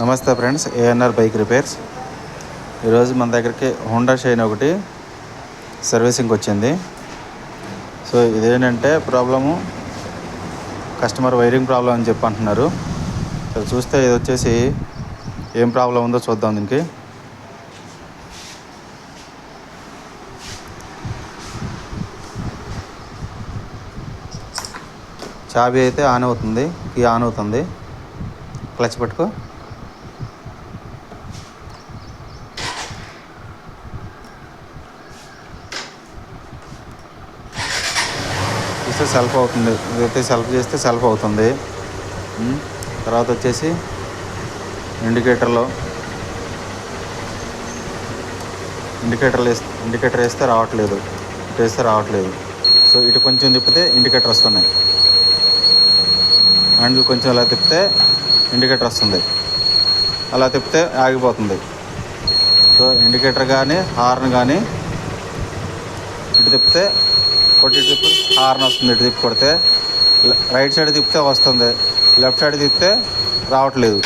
నమస్తే friends ANR bike repairs ఈరోజు మన దగ్గరికి హోండా షైన్ ఒకటి సర్వీసింగ్ వచ్చింది. సో ఇదేంటంటే ప్రాబ్లము కస్టమర్ వైరింగ్ ప్రాబ్లం అని చెప్పి అంటున్నారు. సో చూస్తే ఇది వచ్చేసి ఏం ప్రాబ్లం ఉందో చూద్దాం దీనికి. చాబీ అయితే ఆన్ అవుతుంది కీ ఆన్ అవుతుంది. క్లచ్ పట్టుకో. చూస్తే సెల్ఫ్ అవుతుంది. ఇదైతే సెల్ఫ్ చేస్తే సెల్ఫ్ అవుతుంది. తర్వాత వచ్చేసి ఇండికేటర్లో ఇండికేటర్లు వేస్తే ఇండికేటర్ వేస్తే రావట్లేదు. ఇటు వేస్తే రావట్లేదు. సో ఇటు కొంచెం తిప్పితే ఇండికేటర్ వస్తున్నాయి. హ్యాండిల్ కొంచెం అలా తిప్పితే ఇండికేటర్ వస్తుంది. అలా తిప్పితే ఆగిపోతుంది. సో ఇండికేటర్ కానీ హార్న్ కానీ ఇటు తిప్పితే కొట్టి ఇటు హార్న్ వస్తుంది ఇటు తిప్పి కొడితే. రైట్ సైడ్ తిప్పితే వస్తుంది. లెఫ్ట్ సైడ్ తిప్పితే రావట్లేదు.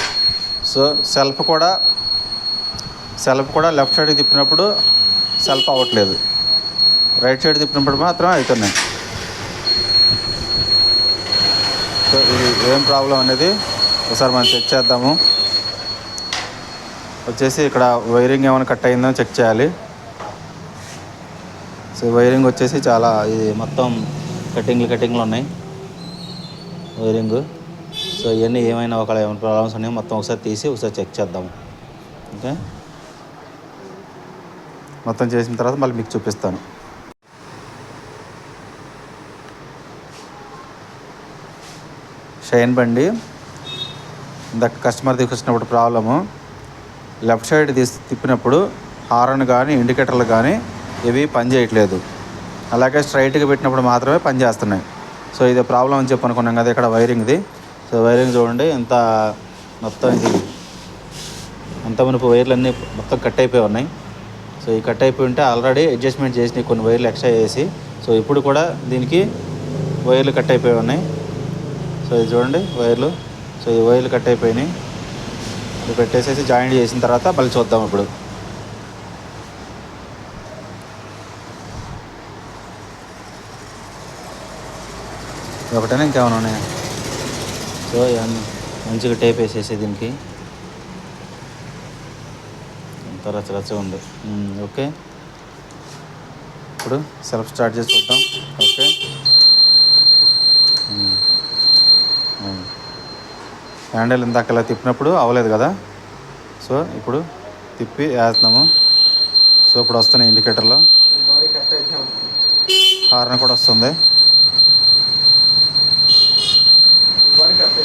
సో సెల్ఫ్ కూడా సెల్ఫ్ కూడా లెఫ్ట్ సైడ్ తిప్పినప్పుడు సెల్ఫ్ అవ్వట్లేదు. రైట్ సైడ్ తిప్పినప్పుడు మాత్రం అవుతున్నాయి సో ఇది ఏం ప్రాబ్లం అనేది ఒకసారి మనం చెక్ చేద్దాము. వచ్చేసి ఇక్కడ వైరింగ్ ఏమైనా కట్ అయిందో చెక్ చేయాలి. సో వైరింగ్ వచ్చేసి చాలా ఇది మొత్తం కటింగ్లు కటింగ్లు ఉన్నాయి. వైరింగ్. సో ఇవన్నీ ఏమైనా ఒక ఏమైనా ప్రాబ్లమ్స్ ఉన్నాయో మొత్తం ఒకసారి తీసి ఒకసారి చెక్ చేద్దాము. ఓకే? మొత్తం చేసిన తర్వాత మళ్ళీ మీకు చూపిస్తాను. షైన్ బండి. ఇందాక కస్టమర్ తీసుకొచ్చినప్పుడు ప్రాబ్లము. లెఫ్ట్ సైడ్ తీసి తిప్పినప్పుడు హారన్ కానీ ఇండికేటర్లు కానీ ఇవి పనిచేయట్లేదు అలాగే స్ట్రైట్గా పెట్టినప్పుడు మాత్రమే పని చేస్తున్నాయి. సో ఇది ప్రాబ్లం అని చెప్పి అనుకున్నాం కదా ఇక్కడ వైరింగ్ది. సో వైరింగ్ చూడండి ఎంత మొత్తం ఇది. అంత మునుపు వైర్లు అన్నీ మొత్తం కట్ అయిపోయి ఉన్నాయి. సో ఈ కట్ అయిపోయి ఉంటే ఆల్రెడీ అడ్జస్ట్మెంట్ చేసి కొన్ని వైర్లు ఎక్స్ట్రా చేసి. సో ఇప్పుడు కూడా దీనికి వైర్లు కట్ అయిపోయి ఉన్నాయి. సో ఇది చూడండి వైర్లు. సో ఈ వైర్లు కట్ అయిపోయినాయి. ఇది పెట్టేసేసి జాయింట్ చేసిన తర్వాత మళ్ళీ చూద్దాం ఇప్పుడు. ఒకటేనా ఇంకేమైనా ఉన్నాయా? సో మంచిగా టేప్ వేసేసి దీనికి. ఎంత రచ్చ రచ్చ ఉంది ఓకే. ఇప్పుడు సెల్ఫ్ స్టార్ట్ చేసి చూద్దాం. ఓకే. హ్యాండిల్ ఇందాక ఇలా తిప్పినప్పుడు అవ్వలేదు కదా? సో ఇప్పుడు తిప్పి వేస్తున్నాము. సో ఇప్పుడు వస్తున్నాయి ఇండికేటర్లో. హార్న్ కూడా వస్తుంది బాడీ కట్ అయితే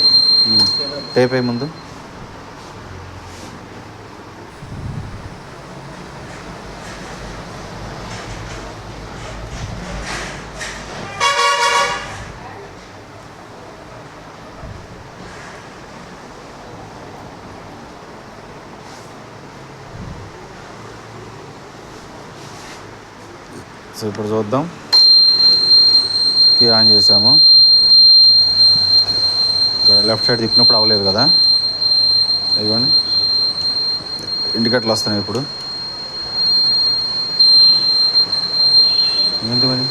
ఉమ్. టేప్ అయ్యి ముందు? సో ఇప్పుడు చూద్దాం. కీ ఆన్ చేసాము. ఇక్కడ లెఫ్ట్ సైడ్ తిప్పినప్పుడు అవ్వలేదు కదా? ఇవ్వండి ఇండికేటర్లు వస్తున్నాయి ఇప్పుడు. ఏంటి మరి?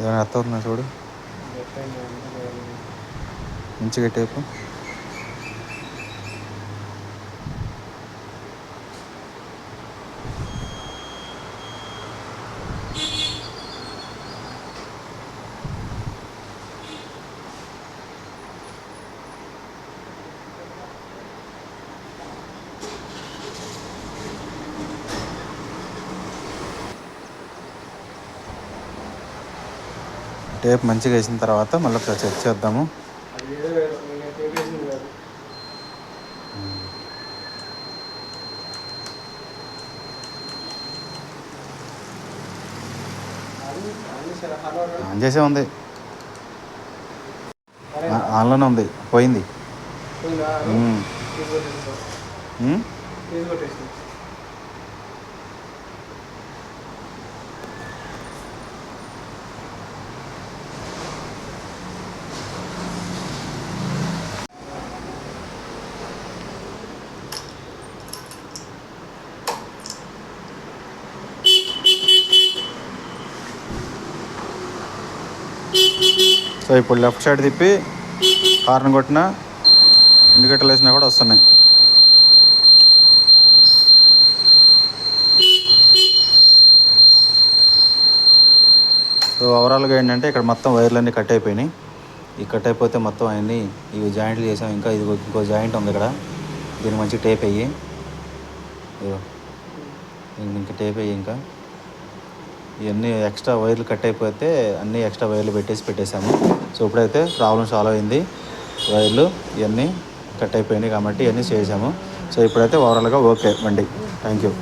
ఏమైనా అర్థం అవుతుందా చూడు మంచిగా టేపు టేప్ మంచిగా వేసిన తర్వాత మళ్ళీ ఒకసారి చెక్ చేద్దాము. ఆన్ చేసే ఉంది. ఆన్లోనే ఉంది. పోయింది. సో ఇప్పుడు లెఫ్ట్ సైడ్ తిప్పి హార్న్ కొట్టిన ఇండికేటర్లు వేసినా కూడా వస్తున్నాయి. సో ఓవరాల్గా ఏంటంటే ఇక్కడ మొత్తం వైర్లన్నీ కట్ అయిపోయినాయి. ఈ కట్ అయిపోతే మొత్తం అవన్నీ ఇవి జాయింట్లు చేసాం. ఇంకా ఇది ఇంకో జాయింట్ ఉంది ఇక్కడ. దీని మంచి టేప్ అయ్యి. ఇంకా టేప్ అయ్యి ఇంకా. ఇవన్నీ ఎక్స్ట్రా వైర్లు కట్ అయిపోతే అన్నీ ఎక్స్ట్రా వైర్లు పెట్టేసి పెట్టేశాము. సో ఇప్పుడైతే ప్రాబ్లం సాల్వ్ అయింది. వైర్లు ఇవన్నీ కట్ అయిపోయినాయి కాబట్టి ఇవన్నీ చేసాము సో ఇప్పుడైతే ఓవరాల్గా ఓకే బండి థ్యాంక్ యూ